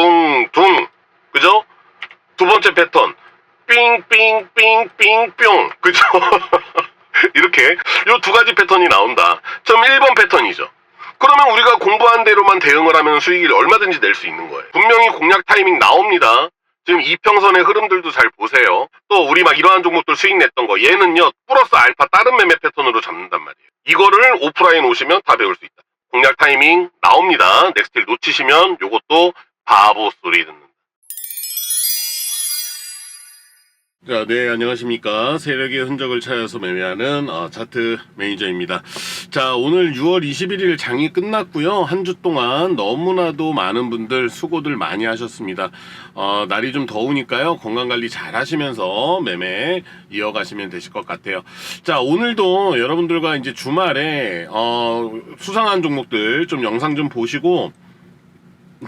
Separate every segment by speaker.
Speaker 1: 둥둥 그죠? 두 번째 패턴 삥삥삥삥뿅 그죠? 이렇게 요 두 가지 패턴이 나온다. 그럼 1번 패턴이죠. 그러면 우리가 공부한 대로만 대응을 하면 수익을 얼마든지 낼 수 있는 거예요. 분명히 공략 타이밍 나옵니다. 지금 이평선의 흐름들도 잘 보세요. 또 우리 막 이러한 종목들 수익 냈던 거 얘는요 플러스 알파 다른 매매 패턴으로 잡는단 말이에요. 이거를 오프라인 오시면 다 배울 수 있다. 공략 타이밍 나옵니다. 넥스틸 놓치시면 요것도 바보 소리 듣는다. 자, 네, 안녕하십니까. 세력의 흔적을 찾아서 매매하는 어, 차트 매니저입니다. 자, 오늘 6월 21일 장이 끝났고요. 한 주 동안 너무나도 많은 분들 수고들 많이 하셨습니다. 어, 날이 좀 더우니까요. 건강관리 잘 하시면서 매매 이어가시면 되실 것 같아요. 자, 오늘도 여러분들과 이제 주말에 어, 수상한 종목들 좀 영상 좀 보시고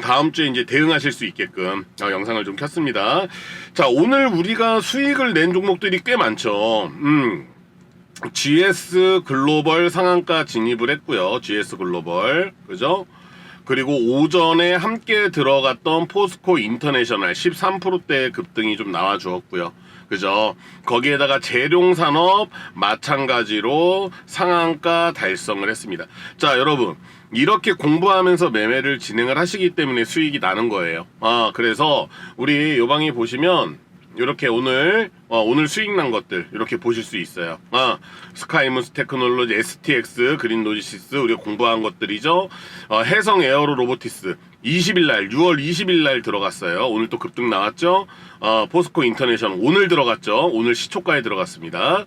Speaker 1: 다음 주에 이제 대응하실 수 있게끔 어, 영상을 좀 켰습니다. 자, 오늘 우리가 수익을 낸 종목들이 꽤 많죠. 음. GS 글로벌 상한가 진입을 했고요. GS 글로벌. 그죠? 그리고 오전에 함께 들어갔던 포스코 인터내셔널 13%대 급등이 좀 나와 주었고요. 그죠? 거기에다가 재룡산업 마찬가지로 상한가 달성을 했습니다. 자, 여러분. 이렇게 공부하면서 매매를 진행을 하시기 때문에 수익이 나는 거예요. 아, 그래서 우리 요방이 보시면 이렇게 오늘 어, 오늘 수익 난 것들 이렇게 보실 수 있어요. 아, 스카이무스 테크놀로지, STX, 그린 로지시스 우리가 공부한 것들이죠. 어, 해성 에어로 로보티스 20일 날 6월 20일 날 들어갔어요. 오늘 또 급등 나왔죠. 어, 포스코 인터내셔널 오늘 들어갔죠. 오늘 시초가에 들어갔습니다.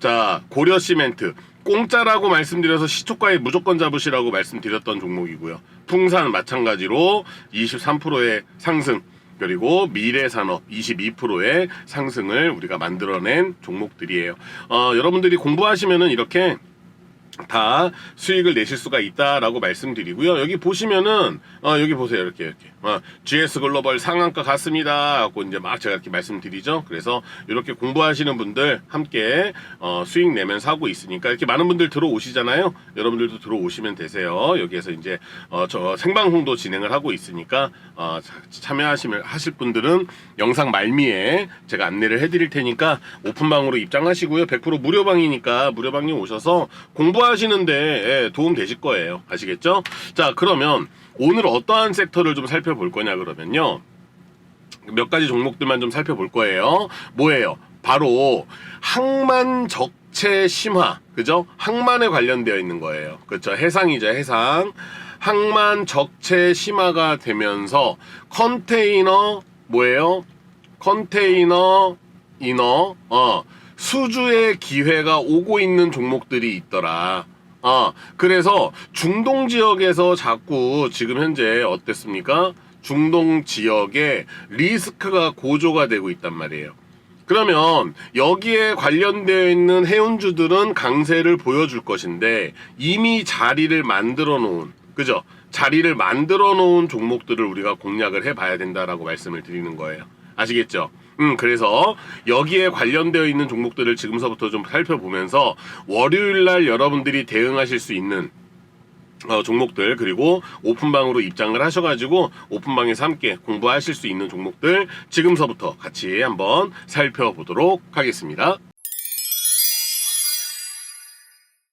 Speaker 1: 자, 고려 시멘트 공짜라고 말씀드려서 시초가에 무조건 잡으시라고 말씀드렸던 종목이고요. 풍산 마찬가지로 23%의 상승. 그리고 미래산업 22%의 상승을 우리가 만들어낸 종목들이에요. 어, 여러분들이 공부하시면은 이렇게 다 수익을 내실 수가 있다라고 말씀드리고요. 여기 보시면은 어, 여기 보세요. 이렇게 이렇게 어, GS 글로벌 상한가 갔습니다. 하고 이제 막 제가 이렇게 말씀드리죠. 그래서 이렇게 공부하시는 분들 함께 어, 수익 내면서 하고 있으니까 이렇게 많은 분들 들어오시잖아요. 여러분들도 들어오시면 되세요. 여기에서 이제 어, 저 생방송도 진행을 하고 있으니까 어, 자- 참여하시면 하실 분들은 영상 말미에 제가 안내를 해드릴 테니까 오픈방으로 입장하시고요. 100% 무료방이니까 무료방에 오셔서 공부하 시는데 예, 도움 되실 거예요. 아시겠죠? 자 그러면 오늘 어떠한 섹터를 좀 살펴볼 거냐 그러면요. 몇 가지 종목들만 좀 살펴볼 거예요. 뭐예요? 바로 항만 적체 심화, 그죠? 항만에 관련되어 있는 거예요. 그렇죠? 해상이죠, 해상. 항만 적체 심화가 되면서 컨테이너 뭐예요? 컨테이너 이너 어 수주의 기회가 오고 있는 종목들이 있더라. 어, 그래서 중동 지역에서 자꾸 지금 현재 어땠습니까? 중동 지역에 리스크가 고조가 되고 있단 말이에요. 그러면 여기에 관련되어 있는 해운주들은 강세를 보여줄 것인데 이미 자리를 만들어 놓은 그죠? 자리를 만들어 놓은 종목들을 우리가 공략을 해 봐야 된다라고 말씀을 드리는 거예요. 아시겠죠? 음, 그래서 여기에 관련되어 있는 종목들을 지금서부터 좀 살펴보면서 월요일 날 여러분들이 대응하실 수 있는 어, 종목들 그리고 오픈방으로 입장을 하셔가지고 오픈방에서 함께 공부하실 수 있는 종목들 지금서부터 같이 한번 살펴보도록 하겠습니다.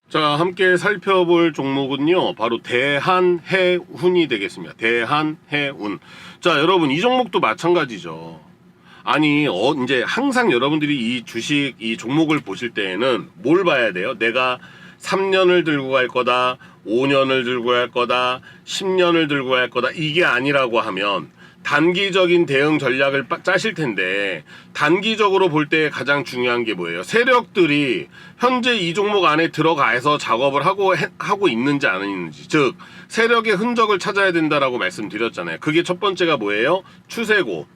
Speaker 1: 자, 함께 살펴볼 종목은요, 바로 대한해운이 되겠습니다. 대한해운. 자, 여러분, 이 종목도 마찬가지죠. 아니, 어, 이제 항상 여러분들이 이 주식, 이 종목을 보실 때에는 뭘 봐야 돼요? 내가 3년을 들고 갈 거다, 5년을 들고 갈 거다, 10년을 들고 갈 거다, 이게 아니라고 하면 단기적인 대응 전략을 빠- 짜실 텐데 단기적으로 볼 때 가장 중요한 게 뭐예요? 세력들이 현재 이 종목 안에 들어가서 작업을 하고 해- 하고 있는지 안 있는지 즉 세력의 흔적을 찾아야 된다라고 말씀드렸잖아요. 그게 첫 번째가 뭐예요? 추세고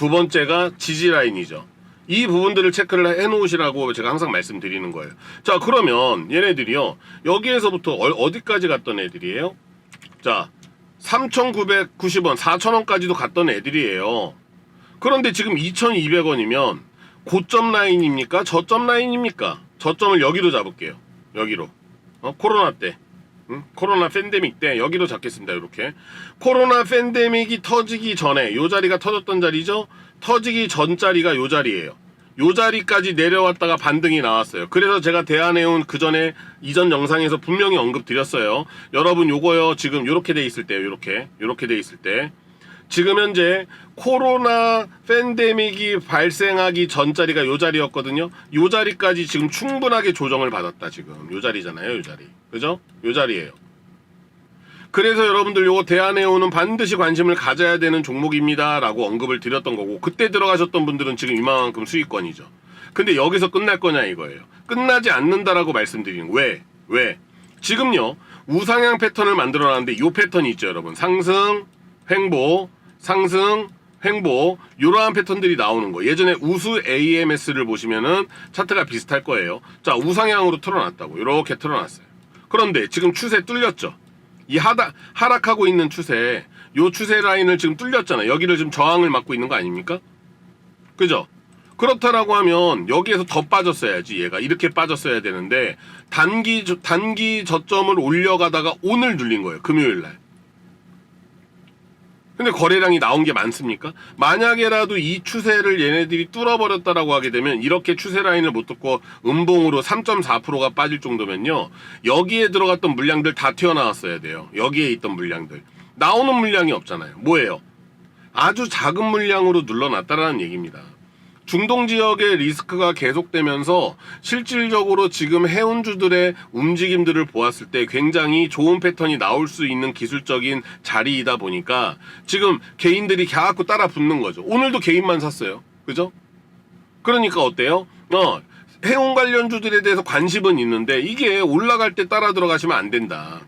Speaker 1: 두 번째가 지지 라인이죠. 이 부분들을 체크를 해 놓으시라고 제가 항상 말씀드리는 거예요. 자, 그러면 얘네들이요. 여기에서부터 어- 어디까지 갔던 애들이에요? 자, 3,990원, 4,000원까지도 갔던 애들이에요. 그런데 지금 2,200원이면 고점 라인입니까? 저점 라인입니까? 저점을 여기로 잡을게요. 여기로. 어, 코로나 때. 응? 코로나 팬데믹 때 여기로 잡겠습니다. 이렇게 코로나 팬데믹이 터지기 전에 요 자리가 터졌던 자리죠. 터지기 전 자리가 요 자리예요. 요 자리까지 내려왔다가 반등이 나왔어요. 그래서 제가 대한해운 그 전에 이전 영상에서 분명히 언급드렸어요. 여러분 요거요 지금 요렇게 돼 있을 때요. 요렇게 요렇게 돼 있을 때 지금 현재 코로나 팬데믹이 발생하기 전 자리가 요 자리였거든요. 요 자리까지 지금 충분하게 조정을 받았다 지금 요 자리잖아요. 요 자리 그죠? 요 자리예요. 그래서 여러분들 요거 대한해오는 반드시 관심을 가져야 되는 종목입니다라고 언급을 드렸던 거고 그때 들어가셨던 분들은 지금 이만큼 수익권이죠. 근데 여기서 끝날 거냐 이거예요. 끝나지 않는다라고 말씀드리는. 왜? 왜? 지금요 우상향 패턴을 만들어 놨는데 요 패턴이 있죠 여러분 상승 횡보 상승 횡보 이러한 패턴들이 나오는 거 예전에 우수 AMS를 보시면은 차트가 비슷할 거예요. 자 우상향으로 틀어놨다고. 이렇게 틀어놨어요. 그런데 지금 추세 뚫렸죠? 이 하다, 하락하고 있는 추세 요 추세 라인을 지금 뚫렸잖아 여기를 지금 저항을 맞고 있는 거 아닙니까? 그죠? 그렇다라고 하면 여기에서 더 빠졌어야지 얘가 이렇게 빠졌어야 되는데 단기 저- 단기 저점을 올려가다가 오늘 눌린 거예요. 금요일 날 근데 거래량이 나온 게 많습니까? 만약에라도 이 추세를 얘네들이 뚫어버렸다라고 하게 되면 이렇게 추세 라인을 못 뚫고 음봉으로 3.4%가 빠질 정도면요. 여기에 들어갔던 물량들 다 튀어나왔어야 돼요. 여기에 있던 물량들. 나오는 물량이 없잖아요. 뭐예요? 아주 작은 물량으로 눌러놨다라는 얘기입니다. 중동 지역의 리스크가 계속되면서 실질적으로 지금 해운주들의 움직임들을 보았을 때 굉장히 좋은 패턴이 나올 수 있는 기술적인 자리이다 보니까 지금 개인들이 가갖고 따라 붙는 거죠. 오늘도 개인만 샀어요. 그죠? 그러니까 어때요? 어, 해운 관련주들에 대해서 관심은 있는데 이게 올라갈 때 따라 들어가시면 안 된다.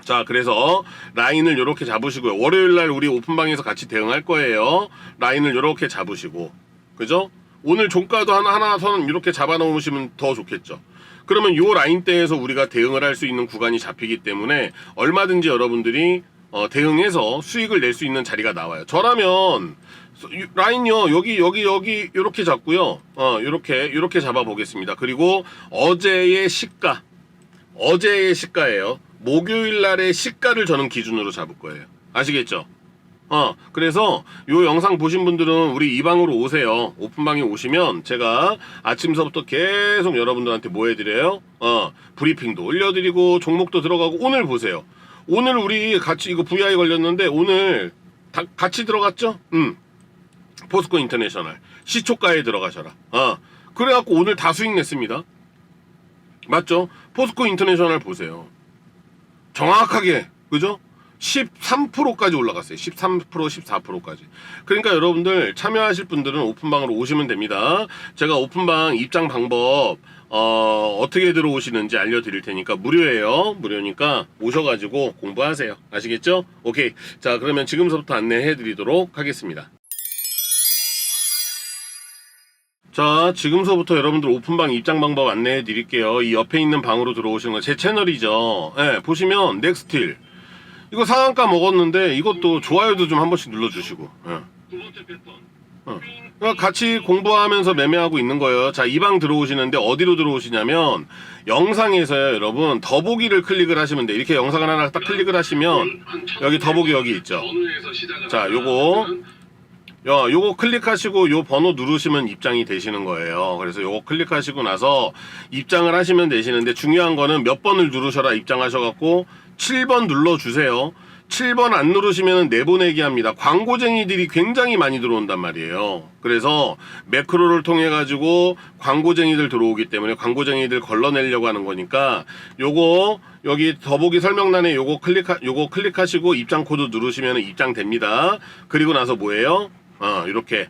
Speaker 1: 자, 그래서 라인을 이렇게 잡으시고요. 월요일 날 우리 오픈방에서 같이 대응할 거예요. 라인을 이렇게 잡으시고. 그죠? 오늘 종가도 하나 하나 선 이렇게 잡아 놓으시면 더 좋겠죠. 그러면 요 라인대에서 우리가 대응을 할 수 있는 구간이 잡히기 때문에 얼마든지 여러분들이 어, 대응해서 수익을 낼 수 있는 자리가 나와요. 저라면 라인요 여기 여기 여기 이렇게 잡고요. 어 이렇게 이렇게 잡아 보겠습니다. 그리고 어제의 시가 어제의 시가예요. 목요일 날의 시가를 저는 기준으로 잡을 거예요. 아시겠죠? 어, 그래서 요 영상 보신 분들은 우리 이 방으로 오세요. 오픈방에 오시면 제가 아침서부터 계속 여러분들한테 뭐 해드려요? 어, 브리핑도 올려드리고 종목도 들어가고 오늘 보세요. 오늘 우리 같이 이거 VI 걸렸는데 오늘 다 같이 들어갔죠? 음. 포스코 인터내셔널 시초가에 들어가셔라. 어. 그래갖고 오늘 다 수익 냈습니다. 맞죠? 포스코 인터내셔널 보세요. 정확하게 그죠? 13%까지 올라갔어요. 13% 14%까지. 그러니까 여러분들 참여하실 분들은 오픈방으로 오시면 됩니다. 제가 오픈방 입장 방법 어, 어떻게 들어오시는지 알려드릴 테니까 무료예요. 무료니까 오셔가지고 공부하세요. 아시겠죠? 오케이. 자 그러면 지금서부터 안내해드리도록 하겠습니다. 자, 지금서부터 여러분들 오픈방 입장 방법 안내해 드릴게요. 이 옆에 있는 방으로 들어오시는 거제 채널이죠. 예, 보시면 넥스틸. 이거 상한가 먹었는데 이것도 좋아요도 좀 한 번씩 눌러주시고. 예. 어. 그러니까 같이 공부하면서 매매하고 있는 거예요. 자, 이 방 들어오시는데 어디로 들어오시냐면 영상에서요, 여러분 더보기를 클릭을 하시면 돼. 이렇게 영상을 하나 딱 클릭을 하시면 여기 더보기 여기 있죠. 자, 요거 야, 요거 클릭하시고 요 번호 누르시면 입장이 되시는 거예요. 그래서 요거 클릭하시고 나서 입장을 하시면 되시는데 중요한 거는 몇 번을 누르셔라 입장하셔갖고 7번 눌러주세요. 7번 안 누르시면 내보내기 합니다. 광고쟁이들이 굉장히 많이 들어온단 말이에요. 그래서 매크로를 통해 가지고 광고쟁이들 들어오기 때문에 광고쟁이들 걸러내려고 하는 거니까 요거 여기 더보기 설명란에 요거 클릭하 요거 클릭하시고 입장 코드 누르시면 입장됩니다. 그리고 나서 뭐예요? 어, 이렇게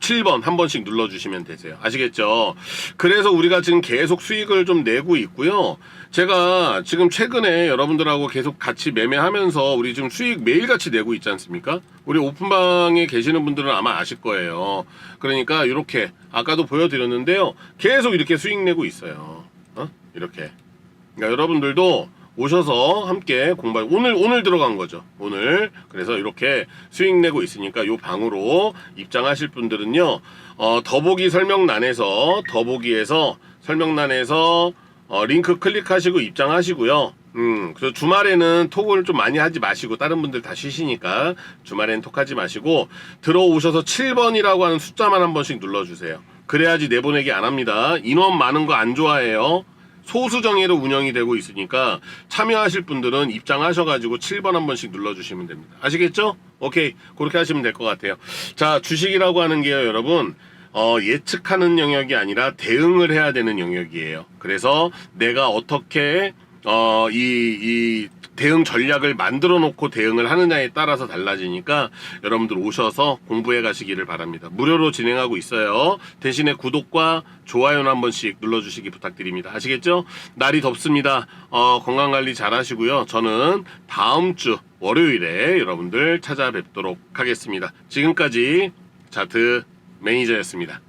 Speaker 1: 7번 한 번씩 눌러주시면 되세요. 아시겠죠? 그래서 우리가 지금 계속 수익을 좀 내고 있고요. 제가 지금 최근에 여러분들하고 계속 같이 매매하면서 우리 지금 수익 매일같이 내고 있지 않습니까? 우리 오픈방에 계시는 분들은 아마 아실 거예요. 그러니까 이렇게 아까도 보여드렸는데요. 계속 이렇게 수익 내고 있어요. 어? 이렇게. 그러니까 여러분들도 오셔서 함께 공부 오늘 오늘 들어간 거죠. 오늘 그래서 이렇게 수익 내고 있으니까 요 방으로 입장하실 분들은요. 어, 더보기 설명란에서 더보기에서 설명란에서 어, 링크 클릭하시고 입장하시고요. 음, 그래서 주말에는 톡을 좀 많이 하지 마시고 다른 분들 다 쉬시니까 주말에는 톡하지 마시고 들어오셔서 7번이라고 하는 숫자만 한 번씩 눌러주세요. 그래야지 내보내기 안 합니다. 인원 많은 거 안 좋아해요. 소수 정예로 운영이 되고 있으니까 참여하실 분들은 입장하셔가지고 7번 한 번씩 눌러주시면 됩니다. 아시겠죠? 오케이 그렇게 하시면 될 것 같아요. 자 주식이라고 하는 게요 여러분 어, 예측하는 영역이 아니라 대응을 해야 되는 영역이에요. 그래서 내가 어떻게 어, 이, 이 대응 전략을 만들어 놓고 대응을 하느냐에 따라서 달라지니까 여러분들 오셔서 공부해 가시기를 바랍니다. 무료로 진행하고 있어요. 대신에 구독과 좋아요는 한 번씩 눌러주시기 부탁드립니다. 아시겠죠? 날이 덥습니다. 어, 건강 관리 잘 하시고요. 저는 다음 주 월요일에 여러분들 찾아뵙도록 하겠습니다. 지금까지 자트 매니저였습니다.